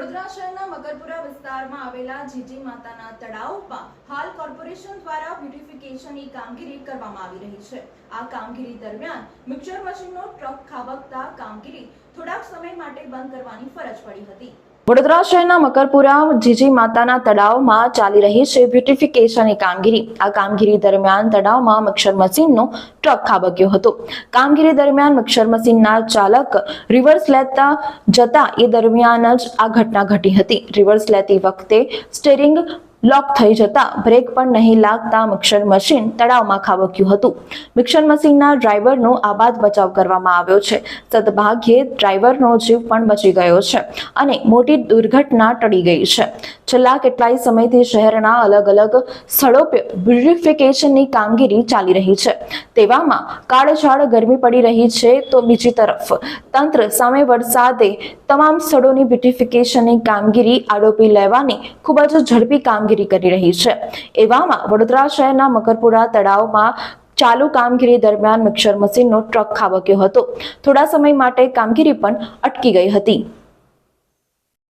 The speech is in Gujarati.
વડોદરા શહેરના મકરપુરા વિસ્તારમાં આવેલા જીજી માતાના તળાવમાં હાલ કોર્પોરેશન દ્વારા બ્યુટિફિકેશનની કામગીરી કરવામાં આવી રહી છે. આ કામગીરી દરમિયાન મિક્સર મશીનનો ટ્રક ખાબકતા કામગીરી થોડાક સમય માટે બંધ કરવાની ફરજ પડી હતી. વડોદરા શહેરના મકરપુરા, જીજી માતાના તળાવમાં ચાલી રહી છે બ્યુટિફિકેશનની કામગીરી. આ કામગીરી દરમિયાન તળાવમાં મિક્સર મશીનનો ટ્રક ખાબક્યો હતો. કામગીરી દરમિયાન મિક્સર મશીનના ચાલક રિવર્સ લેતા જતા એ દરમિયાન જ આ ઘટના ઘટી હતી. રિવર્સ લેતી વખતે સ્ટેરિંગ લોક થઈ જતા બ્રેક પણ નહીં લાગતા મિક્સર મશીન તળાવમાં ખાબક્યું હતું. મિક્સર મશીનના ડ્રાઈવરનો આબાદ બચાવ કરવામાં આવ્યો છે. સદભાગ્યે ડ્રાઈવરનો જીવ પણ બચી ગયો છે અને મોટી દુર્ઘટના ટળી ગઈ છે. છેલ્લા કેટલાય સમયથી શહેરના અલગ અલગ સ્થળો પર બ્યુટિફિકેશનની કામગીરી ચાલી રહી છે. તેવામાં કાળઝાળ ગરમી પડી રહી છે તો બીજી તરફ તંત્ર સામે વરસાદે તમામ સ્થળોની બ્યુટિફિકેશનની કામગીરી આરોપી લેવાની ખૂબ જ ઝડપી કામગીરી કરી રહી છે. એવામાં વડોદરા શહેરના મકરપુરા તળાવમાં ચાલુ કામગીરી દરમિયાન મિક્સર મશીનનો ટ્રક ખાબક્યો હતો. થોડા સમય માટે કામગીરી પણ અટકી ગઈ હતી.